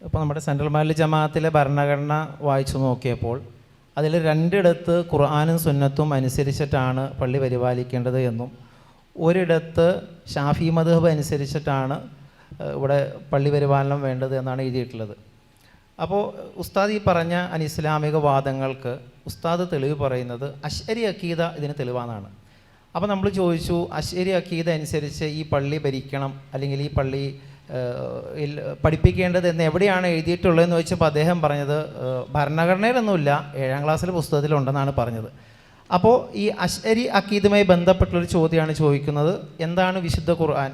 ഇപ്പോൾ നമ്മുടെ സെൻട്രൽ മാലി ജമാഅത്തിലെ ഭരണഘടന വായിച്ചു നോക്കിയപ്പോൾ അതിൽ രണ്ടിടത്ത് ഖുർആാനും സുന്നത്തും അനുസരിച്ചിട്ടാണ് പള്ളി പരിപാലിക്കേണ്ടത് എന്നും ഒരിടത്ത് ഷാഫി മധുഹബ് അനുസരിച്ചിട്ടാണ് ഇവിടെ പള്ളി പരിപാലനം വേണ്ടത് എന്നാണ് എഴുതിയിട്ടുള്ളത്. അപ്പോൾ ഉസ്താദ് ഈ പറഞ്ഞ അനിസ്ലാമിക വാദങ്ങൾക്ക് ഉസ്താദ് തെളിവ് പറയുന്നത് അശ്വരി അക്കീദ ഇതിന് തെളിവാണെന്നാണ് അപ്പോൾ നമ്മൾ ചോദിച്ചു അശ്വരി അക്കീദ അനുസരിച്ച് ഈ പള്ളി ഭരിക്കണം അല്ലെങ്കിൽ ഈ പള്ളി പഠിപ്പിക്കേണ്ടത് എന്ന് എവിടെയാണ് എഴുതിയിട്ടുള്ളതെന്ന് ചോദിച്ചപ്പോൾ അദ്ദേഹം പറഞ്ഞത് ഭരണഘടനയിലൊന്നുമില്ല ഏഴാം ക്ലാസ്സിലെ പുസ്തകത്തിലുണ്ടെന്നാണ് പറഞ്ഞത്. അപ്പോൾ ഈ അശ്വരി അക്കീദുമായി ബന്ധപ്പെട്ടുള്ളൊരു ചോദ്യമാണ് ചോദിക്കുന്നത് എന്താണ് വിശുദ്ധ ഖുർആൻ?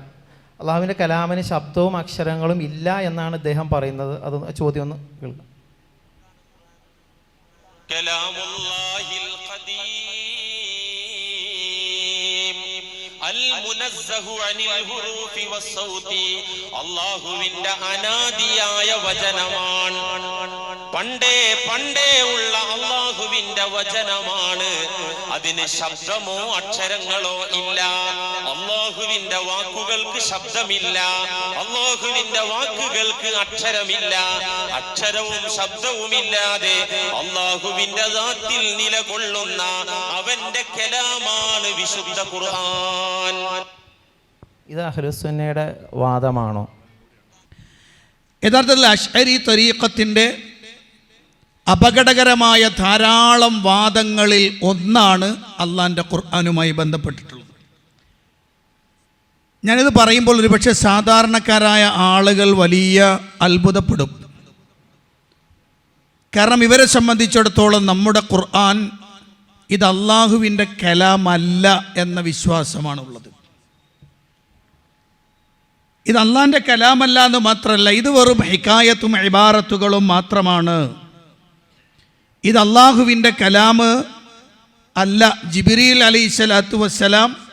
അള്ളാഹുവിന്റെ കലാമിന് ശബ്ദവും അക്ഷരങ്ങളും ഇല്ല എന്നാണ് അദ്ദേഹം പറയുന്നത്. അത് ചോദ്യം ഒന്ന് കേൾക്കാം. അള്ളാഹുവിന്റെ അനാദിയായ വചനമാണ്. പണ്ടേ പണ്ടേ ഉള്ള അള്ളാഹുവിന്റെ വചനമാണ്. അതിന് ശബ്ദമോ അക്ഷരങ്ങളോ ഇല്ല. അള്ളാഹുവിന്റെ വാക്കുകൾക്ക് ശബ്ദമില്ല. അള്ളാഹുവിന്റെ വാക്കുകൾക്ക് അക്ഷരമില്ല. അക്ഷരവും ശബ്ദവുമില്ലാതെ അള്ളാഹുവിന്റെ ദാത്തിൽ നിലകൊള്ളുന്ന അവന്റെ കലാമാണ് വിശുദ്ധ ഖുർആൻ. ഇത് അഹ്ലുസുന്നയുടെ വാദമാണോ? യഥാർത്ഥത്തിൽ അഷ്അരി തരീഖത്തിന്റെ അപകടകരമായ ധാരാളം വാദങ്ങളിൽ ഒന്നാണ് അള്ളാന്റെ ഖുർആാനുമായി ബന്ധപ്പെട്ടിട്ടുള്ളത്. ഞാനിത് പറയുമ്പോൾ ഒരുപക്ഷെ സാധാരണക്കാരായ ആളുകൾ വലിയ അത്ഭുതപ്പെടും. കാരണം ഇവരെ സംബന്ധിച്ചിടത്തോളം നമ്മുടെ ഖുർആൻ ഇത് അള്ളാഹുവിന്റെ കലാമല്ല എന്ന വിശ്വാസമാണുള്ളത്. ഇത് അള്ളാന്റെ കലാമല്ല എന്ന് മാത്രമല്ല ഇത് വെറും ഹിക്കായത്തും ഇബാറത്തുകളും മാത്രമാണ്. ഇത് അള്ളാഹുവിന്റെ കലാമ് അല്ല ജിബിരിൽ അലി സ്വലാത്തു വസ്സലാം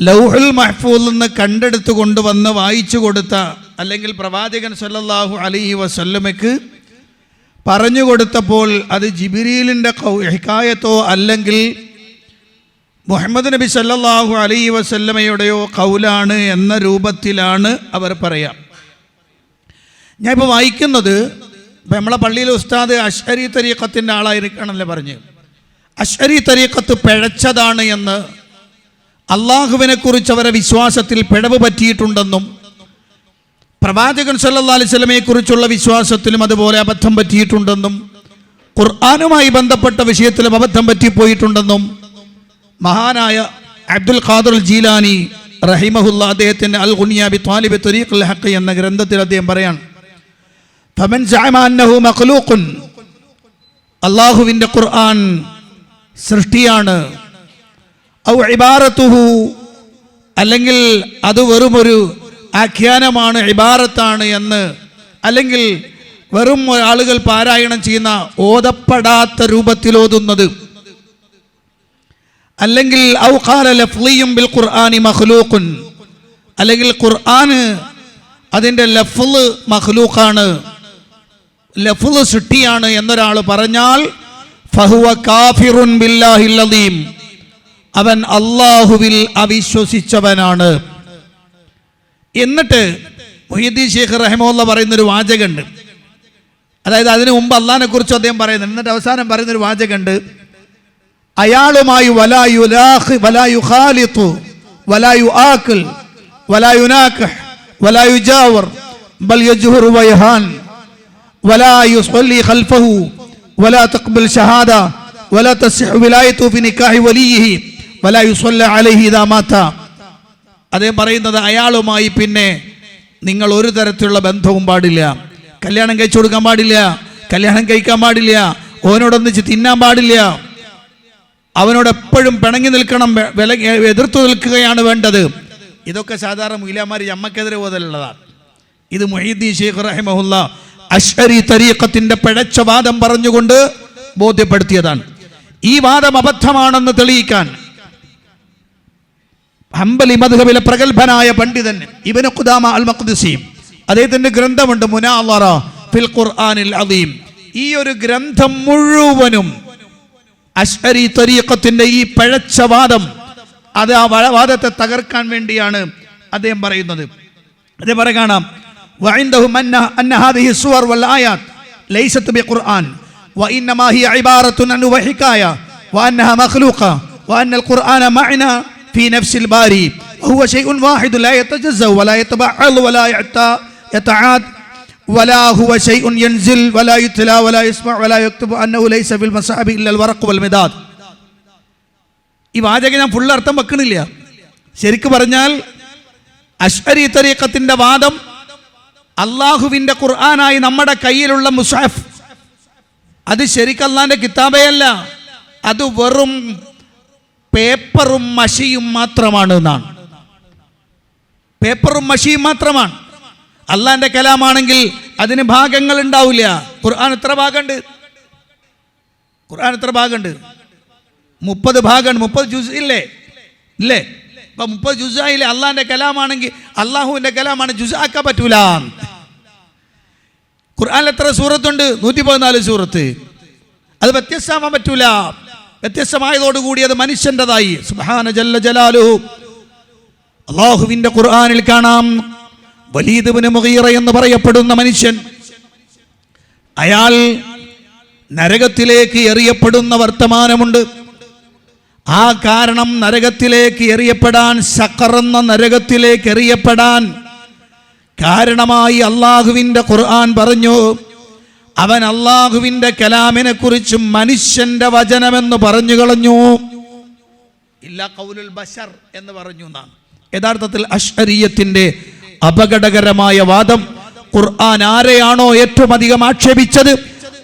ലൗഹുൽ മഹ്ഫൂൽ നിന്ന് കണ്ടെടുത്ത് കൊണ്ടുവന്ന് വായിച്ചു കൊടുത്ത അല്ലെങ്കിൽ പ്രവാചകൻ സല്ലല്ലാഹു അലൈഹി വസല്ലമയ്ക്ക് പറഞ്ഞു കൊടുത്തപ്പോൾ അത് ജിബിരിലിന്റെ ഹിക്കായത്തോ അല്ലെങ്കിൽ മുഹമ്മദ് നബി സല്ലല്ലാഹു അലൈഹി വസല്ലമയുടെയോ കൗലാണ് എന്ന രൂപത്തിലാണ് അവർ പറയാം. ഞാൻ ഇപ്പോൾ വായിക്കുന്നത് ഇപ്പം നമ്മളെ പള്ളിയിലെ ഉസ്താദ് അഷ്ഹരി തരീഖത്തിന്റെ ആളായിരിക്കണമല്ലേ പറഞ്ഞ്. അഷ്ഹരി തരീഖത്ത് പിഴച്ചതാണ് എന്ന് അള്ളാഹുവിനെ കുറിച്ച് അവരെ വിശ്വാസത്തിൽ പിഴവ് പറ്റിയിട്ടുണ്ടെന്നും പ്രവാചകൻ സല്ലാ അലൈഹി വസല്ലമയെ കുറിച്ചുള്ള വിശ്വാസത്തിലും അതുപോലെ അബദ്ധം പറ്റിയിട്ടുണ്ടെന്നും ഖുർആാനുമായി ബന്ധപ്പെട്ട വിഷയത്തിലും അബദ്ധം പറ്റിപ്പോയിട്ടുണ്ടെന്നും മഹാനായ അബ്ദുൽ ഖാദർ ജീലാനി റഹിമഹുല്ല അദ്ദേഹത്തിന്റെ അൽ ഗുനിയാബി താലിബ് തുരീഖുൽ ഹഖ് എന്ന ഗ്രന്ഥത്തിൽ അദ്ദേഹം പറയാണ് മഖ്ലൂഖുൻ അള്ളാഹുവിന്റെ ഖുർആൻ സൃഷ്ടിയാണ്. ഔ ഇബാറത്തുഹു. അല്ലെങ്കിൽ അത് വെറുമൊരു ആഖ്യാനമാണ് ഇബാറത്താണ് എന്ന്. അല്ലെങ്കിൽ വെറും ആളുകൾ പാരായണം ചെയ്യുന്ന ഓതപ്പെടാത്ത രൂപത്തിൽ ഓതുന്നത് അല്ലെങ്കിൽ ലഫ്ലിയും ബിൽ ഖുർആനി മഖ്ലൂഖുൻ. അല്ലെങ്കിൽ ഖുർആന് അതിന്റെ ലഫ്ല് മഖ്ലൂഖാണ്. ലഫ്ല് സൃഷ്ടിയാണ് എന്നൊരാൾ പറഞ്ഞാൽ ഫഹുവ കാഫിറുൻ ബില്ലാഹില്ലീം അവൻ അള്ളാഹുവിൽ അവിശ്വസിച്ചവനാണ്. എന്നിട്ട് മൊഹീദ്ദീൻ ഷേഖ് റഹ്മുള്ള പറയുന്നൊരു വാചകമുണ്ട്. അതായത് അതിനു മുമ്പ് അള്ളഹാനെ കുറിച്ച് അദ്ദേഹം പറയുന്നുണ്ട്. എന്നിട്ട് അവസാനം പറയുന്നൊരു വാചകമുണ്ട്. അയാളുമായി വലായു വലായു ഖാലിത്തു വലായു ആക്കിൽ വലായു നാക്ക് വലായു ജാവർ ബൽ യജ്ഹുറു വയഹാൻ വലായു സ്വല്ലി ഖൽഫഹു വലാ തഖ്ബൽ ഷഹാദ വലാ തസ്ഹു വിലായതു ഫി നിക്കാഹി വലിയഹി അതേ പറയുന്നത് അയാളുമായി പിന്നെ നിങ്ങൾ ഒരു തരത്തിലുള്ള ബന്ധവും പാടില്ല. കല്യാണം കഴിച്ചു കൊടുക്കാൻ പാടില്ല. കല്യാണം കഴിക്കാൻ പാടില്ല. ഓനോടൊന്നിച്ച് തിന്നാൻ പാടില്ല. അവനോട് എപ്പോഴും പിണങ്ങി നിൽക്കണം വില എതിർത്തു നിൽക്കുകയാണ് വേണ്ടത്. ഇതൊക്കെ സാധാരണ മുയിലാമാർ അമ്മക്കെതിരെ ഓതലുള്ളതാണ്. ഇത് മൊഹീദ്ദീൻ ഷെയ്ഖ് റഹിമഹുല്ല അഷ്ഹരി തരീഖത്തിന്റെ പിഴച്ച വാദം പറഞ്ഞുകൊണ്ട് ബോധ്യപ്പെടുത്തിയതാണ്. ഈ വാദം അബദ്ധമാണെന്ന് തെളിയിക്കാൻ ഹംബലി മദ്ഹബിലെ പ്രഗത്ഭനായ പണ്ഡിതൻ ഇബ്നു ഖുദാമ അൽ മഖ്ദിസി അദ്ദേഹത്തിന്റെ ഗ്രന്ഥമുണ്ട് മുനാളറ ഫിൽ ഖുർആനിൽ അദീം ഈ ഒരു ഗ്രന്ഥം മുഴുവനും അഷ്അരി തരീഖത്തിന്റെ ഈ പഴച്ച വാദം അത് ആ വ- വാദത്തെ തകർക്കാൻ വേണ്ടിയാണ് അദ്ദേഹം പറയുന്നത് അദ്ദേഹം പറയാം കാണാം وعندهم أن أن هذه الصور والآيات ليست بقرآن وإنما هي عبارة عن وحكاية وأنها مخلوقة وأن القرآن معنى في نفس الباري وهو شيء واحد لا يتجزأ ولا يتبعض ولا يعت- يتعاد ولا هو شيء ينزل ولا يتلى ولا يسمع ولا يكتب أنه ليس في المصحف إلا الورق والمداد ഈ വാചകം ഞാൻ ഫുൾ അർത്ഥം വെക്കണില്ല ശരിക്ക് പറഞ്ഞാൽ അഷ്അരി തരീഖത്തിന്റെ വാദം അള്ളാഹുവിന്റെ ഖുർആനായി നമ്മുടെ കയ്യിലുള്ള മുസാഫ് അത് ശരിക്കും അള്ളാന്റെ കിതാബേ അല്ല അത് വെറും പേപ്പറും മഷിയും മാത്രമാണ് എന്നാണ്. പേപ്പറും മഷിയും മാത്രമാണ്. അള്ളാന്റെ കലാമാണെങ്കിൽ അതിന് ഭാഗങ്ങൾ ഉണ്ടാവില്ല. ഖുർആൻ എത്ര ഭാഗമുണ്ട്? ഖുർആൻ എത്ര ഭാഗമുണ്ട്? മുപ്പത് ഭാഗമുണ്ട്. മുപ്പത് ജുസ് ഇല്ലേ? ഇല്ലേ? ഇപ്പൊ മുപ്പത് ജുസായില്ലേ അള്ളാന്റെ കലാമാണെങ്കിൽ അള്ളാഹുവിന്റെ കലാമാണ് ജുസാക്കാൻ പറ്റൂല. ഖുർആനിൽ എത്ര സൂറത്തുണ്ട്? നൂറ്റി പതിനാല് സൂറത്ത്. അത് വ്യത്യസ്തമാവാൻ പറ്റൂല. വ്യത്യസ്തമായതോടുകൂടി അത് മനുഷ്യന്റെതായി. സുഹാന ജല്ല ജലാലു അള്ളാഹുവിന്റെ ഖുർആാനിൽ കാണാം. വലീദുബിന് മുഗീറ എന്ന് പറയപ്പെടുന്ന മനുഷ്യൻ അയാൾ നരകത്തിലേക്ക് എറിയപ്പെടുന്ന വർത്തമാനമുണ്ട്. ആ കാരണം നരകത്തിലേക്ക് എറിയപ്പെടാൻ ശക്കറന്ന നരകത്തിലേക്ക് എറിയപ്പെടാൻ കാരണമായി അള്ളാഹുവിന്റെ ഖുർആൻ പറഞ്ഞു. അവൻ അള്ളാഹുവിന്റെ കലാമിനെ കുറിച്ച് മനുഷ്യന്റെ വചനമെന്ന് പറഞ്ഞു കളഞ്ഞു. ഇല്ല കൗലുൽ ബഷർ എന്ന് പറഞ്ഞു എന്നാണ്. യഥാർത്ഥത്തിൽ അഷ്അരിയത്തിന്റെ അപകടകരമായ വാദം ഖുർആൻ ആരെയാണോ ഏറ്റവും അധികം ആക്ഷേപിച്ചത്?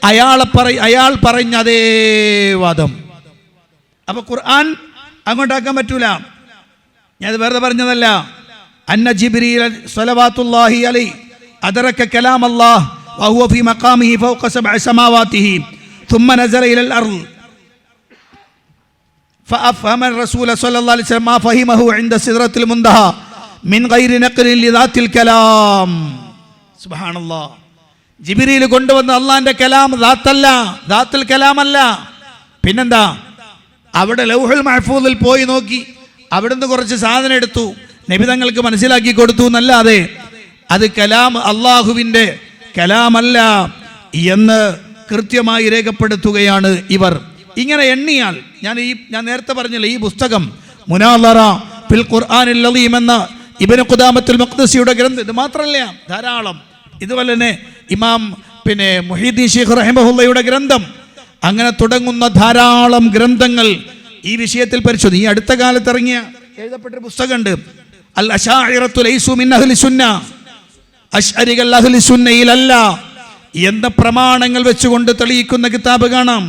അയാളെ അയാൾ പറഞ്ഞ അതേ വാദം. അപ്പൊ ഖുർആൻ അങ്ങോട്ടാക്കാൻ പറ്റൂല. ഞാനത് വെറുതെ പറഞ്ഞതല്ല. അന്ന ജിബ്രീൽ സ്വലവാത്തുല്ലാഹി അലൈ. അദറക കലാം അല്ലാഹ് വഹുവ ഫീ മഖാമിഹി ഫൗക സബ്അ സമാവാതിഹി ثم نزل إلى الأرض فأفهم الرسول صلى الله عليه وسلم ما فهمه عند سدرة المنتهى من غير نقل لذات الكلام سبحان الله ജിബിരിയിൽ കൊണ്ടുവന്ന അള്ളാന്റെ കലാം ദാത്തല്ല ദാത്തുൽ കലാമല്ല പിന്നെന്താ അവിടെ ലൗഹുൽ മഹഫൂദിൽ പോയി നോക്കി അവിടുന്ന് കുറച്ച് സാധനം എടുത്തു നബിതങ്ങൾക്ക് മനസ്സിലാക്കി കൊടുത്തു എന്നല്ലാതെ അത് കലാം അള്ളാഹുവിൻ്റെ കലാമല്ല എന്ന് കൃത്യമായി രേഖപ്പെടുത്തുകയാണ് ഇവർ. ഇങ്ങനെ എണ്ണിയാൽ ഞാൻ ഈ ഞാൻ നേരത്തെ പറഞ്ഞില്ല ഈ പുസ്തകം മുനാലറ ഫിൽ ഖുർആനിൽ ലളീം എന്ന ഇബ്നു ഖുദാമത്തുൽ മഖ്ദസിയുടെ ഗ്രന്ഥം ഇത് മാത്രമല്ല ധാരാളം. ഇതുപോലെ തന്നെ ഇമാം പിന്നെ മുഹീദ്ദീൻ ഷെയ്ഖ് റഹിമഹുല്ലയുടെ ഗ്രന്ഥം അങ്ങനെ തുടങ്ങുന്ന ധാരാളം ഗ്രന്ഥങ്ങൾ ഈ വിഷയത്തിൽ പരിശോധി. ഈ അടുത്ത കാലത്ത് ഇറങ്ങിയ എഴുതപ്പെട്ടൊരു പുസ്തകമുണ്ട്. അൽ അഷാഇറത്തു ലൈസു മിൻ അഹ്ലി സുന്ന. അഷ്അരികൾ അഹ്ലി സുന്നയിലല്ല എന്ത പ്രമാണങ്ങൾ വെച്ചുകൊണ്ട് തെളിയിക്കുന്ന കിതാബ് കാണാം.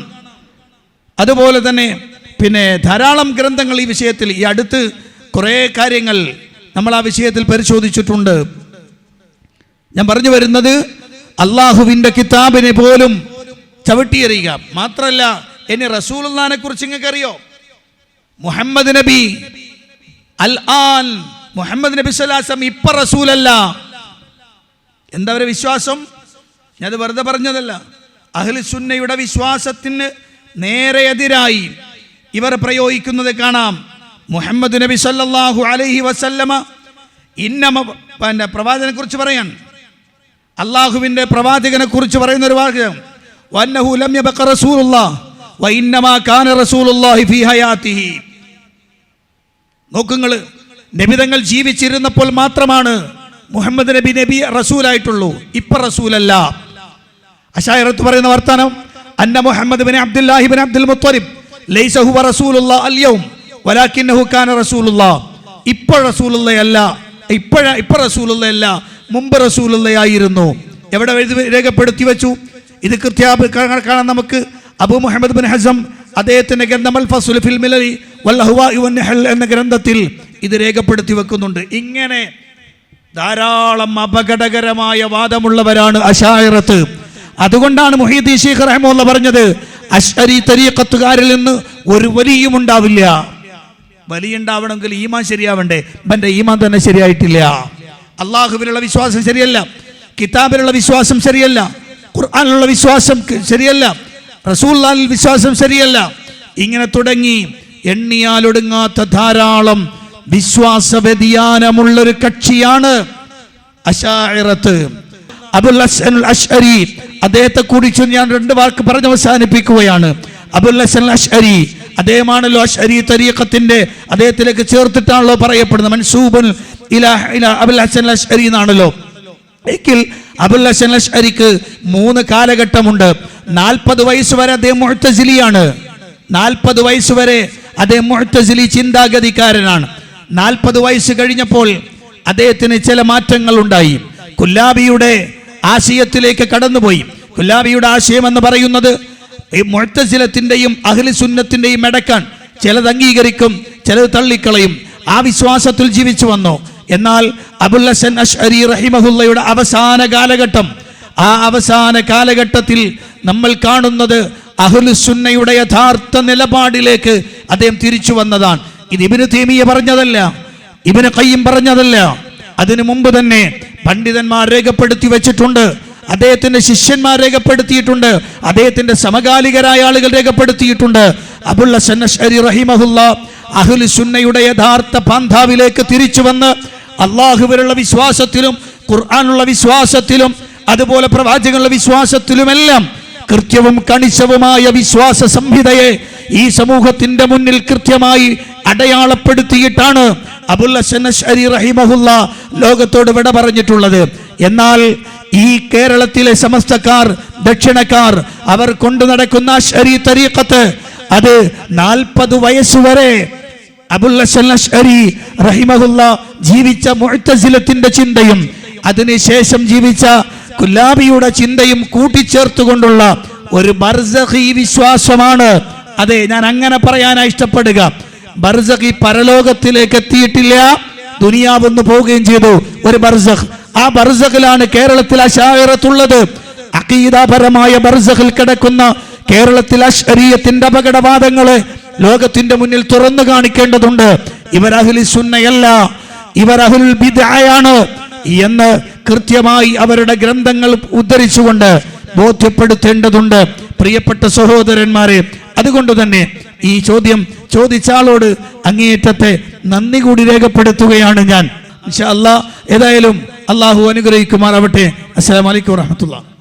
അതുപോലെ തന്നെ പിന്നെ ധാരാളം ഗ്രന്ഥങ്ങൾ ഈ വിഷയത്തിൽ ഈ അടുത്ത് കുറേ കാര്യങ്ങൾ നമ്മൾ ആ വിഷയത്തിൽ പരിശോധിച്ചിട്ടുണ്ട്. ഞാൻ പറഞ്ഞു വരുന്നത് അള്ളാഹുവിന്റെ കിതാബിനെ പോലും ചവിട്ടിയെറിയുക. മാത്രമല്ല എന്നെ റസൂൽ കുറിച്ച് നിങ്ങൾക്ക് അറിയോ? മുഹമ്മദ് നബി അൽ ആൻ മുഹമ്മദ് നബി സലാസം ഇപ്പൊ റസൂലല്ല. എന്താ ഒരു വിശ്വാസം? ഞാനത് വെറുതെ പറഞ്ഞതല്ല. അഹ്ലു സുന്നയുടെ വിശ്വാസത്തിന് നേരെ എതിരായി ഇവർ പ്രയോഗിക്കുന്നത് കാണാം. മുഹമ്മദ് നബി സല്ലാഹു അലൈഹി വസല്ലമ ഇന്നമ പിന്നെ പ്രവാചകനെ കുറിച്ച് പറയാൻ. അള്ളാഹുവിന്റെ പ്രവാചകനെ കുറിച്ച് പറയുന്ന ഒരു വാചകം വന്നഹു ലമ്യ ബക്ക റസൂലുള്ളാഹ് വൈന്നമാ കാന റസൂലുള്ളാഹി ഫീ ഹയാത്തിഹി. നോക്കുങ്ങൾ നബിതങ്ങൾ ജീവിച്ചിരുന്നപ്പോൾ മാത്രമാണ് മുഹമ്മദ് നബി നബി റസൂലായിട്ടുള്ളൂ. ഇപ്പൊ റസൂലല്ല. അഷായറത്ത് പറയുന്ന വർത്താനം അന്ന Muhammad bin Abdullahi bin Abdul Muttalib ലൈസ ഹുവ റസൂലുള്ള അല്യവും വലാക്കിന്നഹു കാന റസൂലുള്ള. ഇപ്പോൾ റസൂലുള്ളയല്ല ഇപ്പോഴ ഇപ്പൊ റസൂലുള്ളയല്ല മുമ്പ് റസൂലുള്ളയായിരുന്നു. എവിടെ രേഖപ്പെടുത്തി വെച്ചു? ഇത് കൃത്യാപ കാണാൻ നമുക്ക് അബു മുഹമ്മദ് ബിൻ ഹസം അദ്ദേഹത്തിന്റെ ഗ്രന്ഥം അൽ ഫസുൽ ഫിൽ മിലലി വൽ അഹ്വാഇ വൻ നഹൽ എന്ന ഗ്രന്ഥത്തിൽ ഇത് രേഖപ്പെടുത്തി വെക്കുന്നുണ്ട്. ഇങ്ങനെ ധാരാളം അപകടകരമായ വാദമുള്ളവരാണ് അഷായറത്ത് അതുകൊണ്ടാണ് മുഹീദ് ഷീഖ് റഹ്മുള്ള പറഞ്ഞത് അഷ്അരി തരീക്കത്തുകാരിൽ നിന്ന് ഒരു വലിയും ഉണ്ടാവില്ല. വലിയ ഉണ്ടാവണമെങ്കിൽ ഈമാൻ ശരിയാവണ്ടേ? എന്റെ ഈമാൻ തന്നെ ശരിയായിട്ടില്ല. അള്ളാഹുവിനുള്ള വിശ്വാസം ശരിയല്ല. കിതാബിലുള്ള വിശ്വാസം ശരിയല്ല. ഖുർആാനിലുള്ള വിശ്വാസം ശരിയല്ല. റസൂല്ലാലിൽ വിശ്വാസം ശരിയല്ല. ഇങ്ങനെ തുടങ്ങി എണ്ണിയാലൊടുങ്ങാത്ത ധാരാളം വിശ്വാസ വ്യതിയാനമുള്ളൊരു കക്ഷിയാണ് അബുൽ ഹസൻ അഷ്അരി അദ്ദേഹത്തെ കുറിച്ച് ഞാൻ രണ്ട് വാക്ക് പറഞ്ഞ് അവസാനിപ്പിക്കുകയാണ്. അബുൽ ഹസൻ അഷ്അരി അദ്ദേഹമാണല്ലോ അഷ്അരി തരീഖത്തിന്റെ അദ്ദേഹത്തിലേക്ക് ചേർത്തിട്ടാണല്ലോ പറയപ്പെടുന്നത്. മൻസൂബൻ അബുൽ ഹസൻ അഷ്അരി എന്നാണല്ലോ. എങ്കിൽ അബുൽ ഹസൻ അഷ്അരിക്ക് മൂന്ന് കാലഘട്ടമുണ്ട്. നാൽപ്പത് വയസ്സ് വരെ അദ്ദേഹം മുഹത്തസിലിയാണ് നാൽപ്പത് വയസ്സ് വരെ അദ്ദേഹം മുഹത്തസിലി ചിന്താഗതിക്കാരനാണ്. നാൽപ്പത് വയസ്സ് കഴിഞ്ഞപ്പോൾ അദ്ദേഹത്തിന് ചില മാറ്റങ്ങൾ ഉണ്ടായി കുല്ലാബിയുടെ ആശയത്തിലേക്ക് കടന്നുപോയി. കുല്ലാബിയുടെ ആശയം എന്ന് പറയുന്നത് ഈ മുഴത്തശിലത്തിന്റെയും അഹ്ലിസുന്നത്തിന്റെയും ഇടക്കാൻ ചിലത് അംഗീകരിക്കും ചിലത് തള്ളിക്കളയും ആ വിശ്വാസത്തിൽ ജീവിച്ചു വന്നു. എന്നാൽ അബുൽ ഹസൻ അഷ്അരി റഹിമഹുല്ലയുടെ അവസാന കാലഘട്ടം ആ അവസാന കാലഘട്ടത്തിൽ നമ്മൾ കാണുന്നത് അഹ്ലുസുന്നയുടെ യഥാർത്ഥ നിലപാടിലേക്ക് അദ്ദേഹം തിരിച്ചു വന്നതാണ്. ഇത് ഇബിന് തേമിയ പറഞ്ഞതല്ല. ഇബിന് കയ്യും പറഞ്ഞതല്ല. അതിനു മുമ്പ് തന്നെ പണ്ഡിതന്മാർ രേഖപ്പെടുത്തി വെച്ചിട്ടുണ്ട്. അദ്ദേഹത്തിന്റെ ശിഷ്യന്മാർ രേഖപ്പെടുത്തിയിട്ടുണ്ട്. അദ്ദേഹത്തിന്റെ സമകാലികരായ ആളുകൾ രേഖപ്പെടുത്തിയിട്ടുണ്ട്. അബുൽ ഹസൻ അഷ്അരി റഹിമഹുല്ല അഹ്ലു സുന്നയുടെ യഥാർത്ഥ പാന്താവിലേക്ക് തിരിച്ചു വന്ന് അള്ളാഹുവിലുള്ള വിശ്വാസത്തിലും ഖുർആാനുള്ള വിശ്വാസത്തിലും അതുപോലെ പ്രവാചകങ്ങളുടെ വിശ്വാസത്തിലുമെല്ലാം കൃത്യവും കണിശവുമായ വിശ്വാസ സംഹിതയെ ഈ സമൂഹത്തിന്റെ മുന്നിൽ കൃത്യമായി അടയാളപ്പെടുത്തിയിട്ടാണ് അബുൽ ഹസൻ റഹിമഹുല്ല ലോകത്തോട് വിട പറഞ്ഞിട്ടുള്ളത്. എന്നാൽ ഈ കേരളത്തിലെ സമസ്തക്കാർ ദക്ഷിണക്കാർ അവർ കൊണ്ടു നടക്കുന്ന അഷ്അരി തരീഖത്ത് അത് നാൽപ്പത് വയസ്സുവരെ അബുൽ ഹസൻ അഷ്അരി റഹിമഹുല്ല ജീവിച്ച മുഅ്തസിലത്തിന്റെ ചിന്തയും അതിനുശേഷം ജീവിച്ച കുല്ലാബിയുടെ ചിന്തയും കൂട്ടിച്ചേർത്തുകൊണ്ടുള്ള ഒരു ബർസഹി വിശ്വാസമാണ്. അതെ ഞാൻ അങ്ങനെ പറയാനാ ഇഷ്ടപ്പെടുക. ബർസഖി പരലോകത്തിലേക്ക് എത്തിയിട്ടില്ല. ദുനിയാവൊന്ന് പോവുകയും ചെയ്തു. ഒരു ബർസഖ്. ആ ബർസഖിലാണ് കേരളത്തിൽ അശായറത്തുള്ളത്. അഖീദാപരമായ ബർസഖിൽ കിടക്കുന്ന കേരളത്തിൽ അശ്വരീയത്തിന്റെ അപകടവാദങ്ങളെ ലോകത്തിന്റെ മുന്നിൽ തുറന്നു കാണിക്കേണ്ടതുണ്ട്. ഇവർ അഹിലി സുന്നയല്ല. ഇവർ അഹിൽ ബിദായാണ് എന്ന് കൃത്യമായി അവരുടെ ഗ്രന്ഥങ്ങൾ ഉദ്ധരിച്ചുകൊണ്ട് ബോധ്യപ്പെടുത്തേണ്ടതുണ്ട്. പ്രിയപ്പെട്ട സഹോദരന്മാരെ അതുകൊണ്ട് തന്നെ ഈ ചോദ്യം ചോദിച്ച ആളോട് അങ്ങേയറ്റത്തെ നന്ദി കൂടി രേഖപ്പെടുത്തുകയാണ് ഞാൻ. ഇൻഷാ അല്ലാ ഏതായാലും അള്ളാഹു അനുഗ്രഹിക്കുമാറാവട്ടെ. അസ്സലാമലൈക്കും വറഹമത്തുള്ള